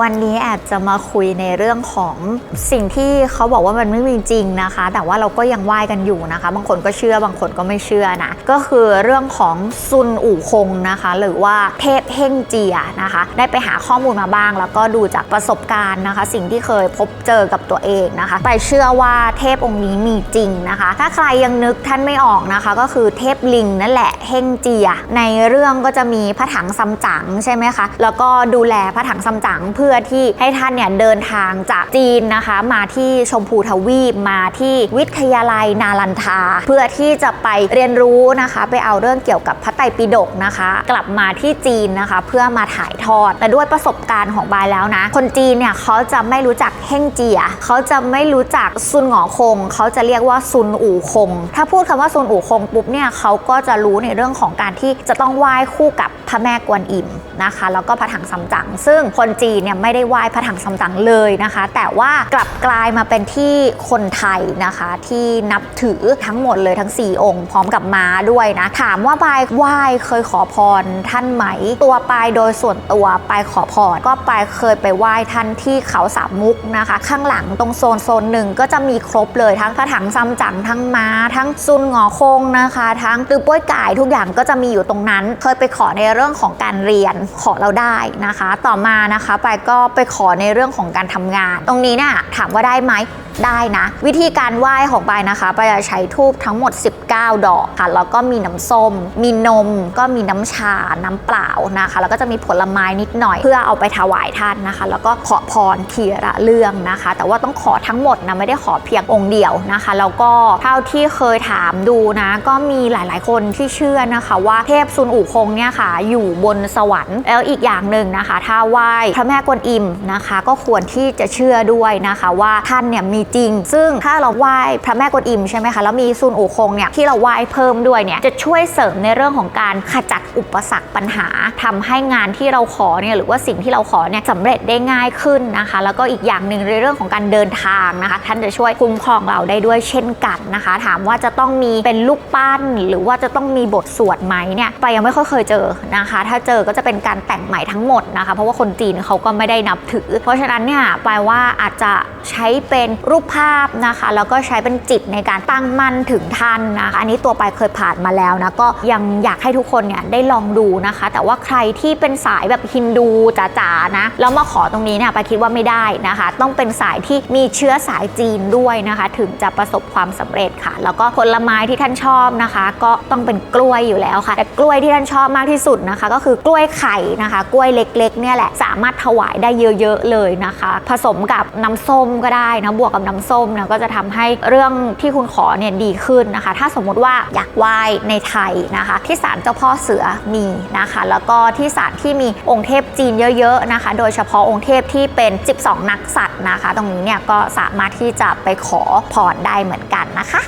วันนี้แอบจะมาคุยในเรื่องของสิ่งที่เขาบอกว่ามันไม่มีจริงนะคะ แต่ว่าเราก็ยังไหว้กันอยู่นะคะ บางคนก็เชื่อบางคนก็ไม่เชื่อนะก็คือเรื่องของซุนอู่คงนะคะ หรือว่าเทพเฮงเจียนะคะ ได้ไปหาข้อมูลมาบ้าง แล้วก็ดูจากประสบการณ์นะคะ สิ่งที่เคยพบเจอกับตัวเองนะคะ ไปเชื่อว่าเทพองค์นี้มีจริงนะคะ ถ้าใครยังนึกท่านไม่ออกนะคะ ก็คือเทพลิงนั่นแหละเฮงเจีย ในเรื่องก็จะมีพระถังซัมจั๋งใช่ไหมคะแล้วก็ดูแลพระถังซัมจั๋งพื่อที่ให้ท่านเนี่ยเดินทางจากจีนนะคะ มาที่ชมพูทวีปมาที่วิทยาลัยนาลันทา เพื่อที่จะไปเรียนรู้นะคะ ไปเอาเรื่องเกี่ยวกับพระไตรปิฎกนะคะ กลับมาที่จีนนะคะ เพื่อมาถ่ายทอดแต่ด้วยประสบการณ์ของบายแล้วนะ คนจีนเนี่ยเขาจะไม่รู้จักเฮงเจียเขาจะไม่รู้จักซุนหงอคง เขาจะเรียกว่าซุนอู่คง ถ้าพูดคำว่าซุนอู่คงปุ๊บเนี่ยเขาก็จะรู้ในเรื่องของการที่จะต้องไหว้คู่กับพระแม่กวนอิมนะคะ แล้วก็พระถังซัมจั๋งซึ่งคนจีนเนี่ยไม่ได้ไหว้พระถังซัมจั๋งเลยนะคะ แต่ว่ากลับกลายมาเป็นที่คนไทยนะคะที่นับถือทั้งหมดเลยทั้ง 4 องค์ พร้อมกับม้าด้วยนะ ถามว่าปายไหว้เคยขอพรท่านไหม ตัวปายโดยส่วนตัวปายขอพรก็ปายเคยไปไหว้ท่านที่เขาสามมุกนะคะ ข้างหลังตรงโซนโซนหนึ่งก็จะมีครบเลยทั้งพระถังซัมจั๋งทั้งม้า ทั้งซุนงอคงนะคะ ทั้งตือป้วยก่ายทุกอย่างก็จะมีอยู่ตรงนั้น เคยไปขอในเรื่องของการเรียนขอเราได้นะคะ ต่อมานะคะปายก็ไปขอในเรื่องของการทำงาน ตรงนี้นะ่ะถามว่าได้ไหมได้นะ วิธีการไหว้ของปายนะคะปายจะใช้ทูบทั้งหมด 19 ดอกค่ะ แล้วก็มีน้ำส้ม มีนม ก็มีน้ำชา น้ำเปล่านะคะ แล้วก็จะมีผลไม้นิดหน่อย เพื่อเอาไปถวายท่านนะคะ แล้วก็ขอพรทีละเรื่องนะคะ แต่ว่าต้องขอทั้งหมดนะ ไม่ได้ขอเพียงองค์เดียวนะคะ แล้วก็เท่าที่เคยถามดูนะ ก็มีหลายๆ คนที่เชื่อนะคะว่าเทพซุนอู่คงเนี่ยค่ะ อยู่บนสวรรค์ แล้วอีกอย่างหนึ่งนะคะ ถ้าไหว้พระแม่กวนอิมนะคะ ก็ควรที่จะเชื่อด้วยนะคะว่าท่านเนี่ยมีจริง ซึ่งถ้าเราไหว้พระแม่กวนอิมใช่ไหมคะแล้วมีซุนอูคงเนี่ยที่เราไหว้เพิ่มด้วยเนี่ยจะช่วยเสริมในเรื่องของการขจัดอุปสรรคปัญหาทำให้งานที่เราขอเนี่ยหรือว่าสิ่งที่เราขอเนี่ยสำเร็จได้ง่ายขึ้นนะคะ แล้วก็อีกอย่างหนึ่งในเรื่องของการเดินทางนะคะ ท่านจะช่วยคุ้มครองเราได้ด้วยเช่นกันนะคะ ถามว่าจะต้องมีเป็นลูกปั้น หรือว่าจะต้องมีบทสวดไหมเนี่ยไปยังไม่ค่อยเคยเจอนะคะ ถ้าเจอก็จะเป็นการแต่งใหม่ทั้งหมดนะคะ เพราะว่าคนจีนเขาก็ไม่ได้นับถือ เพราะฉะนั้นเนี่ยปลว่าอาจจะใช้เป็นรูปภาพนะคะ แล้วก็ใช้เป็นจิตในการตั้งมั่นถึงท่านนะคะ อันนี้ตัวไปเคยผ่านมาแล้วนะ ก็ยังอยากให้ทุกคนเนี่ยได้ลองดูนะคะ แต่ว่าใครที่เป็นสายแบบฮินดูจ๋าๆนะแล้วมาขอตรงนี้เนี่ยไปคิดว่าไม่ได้นะคะ ต้องเป็นสายที่มีเชื้อสายจีนด้วยนะคะ ถึงจะประสบความสำเร็จค่ะ แล้วก็ผลไม้ที่ท่านชอบนะคะ ก็ต้องเป็นกล้วยอยู่แล้วค่ะ แต่กล้วยที่ท่านชอบมากที่สุดนะคะ ก็คือกล้วยไข่นะคะ กล้วยเล็กๆเนี่ยแหละสามารถถวายได้เยอะๆเลยนะคะ ผสมกับน้ำส้มก็ได้นะบวกกับน้ำส้มนะก็จะทำให้เรื่องที่คุณขอเนี่ยดีขึ้นนะคะ ถ้าสมมุติว่าอยากไหว้ในไทยนะคะ ที่ศาลเจ้าพ่อเสือมีนะคะ แล้วก็ที่ศาลที่มีองค์เทพจีนเยอะๆนะคะ โดยเฉพาะองค์เทพที่เป็น 12 นักสัตว์นะคะ ตรงนี้เนี่ยก็สามารถที่จะไปขอพรได้เหมือนกันนะคะ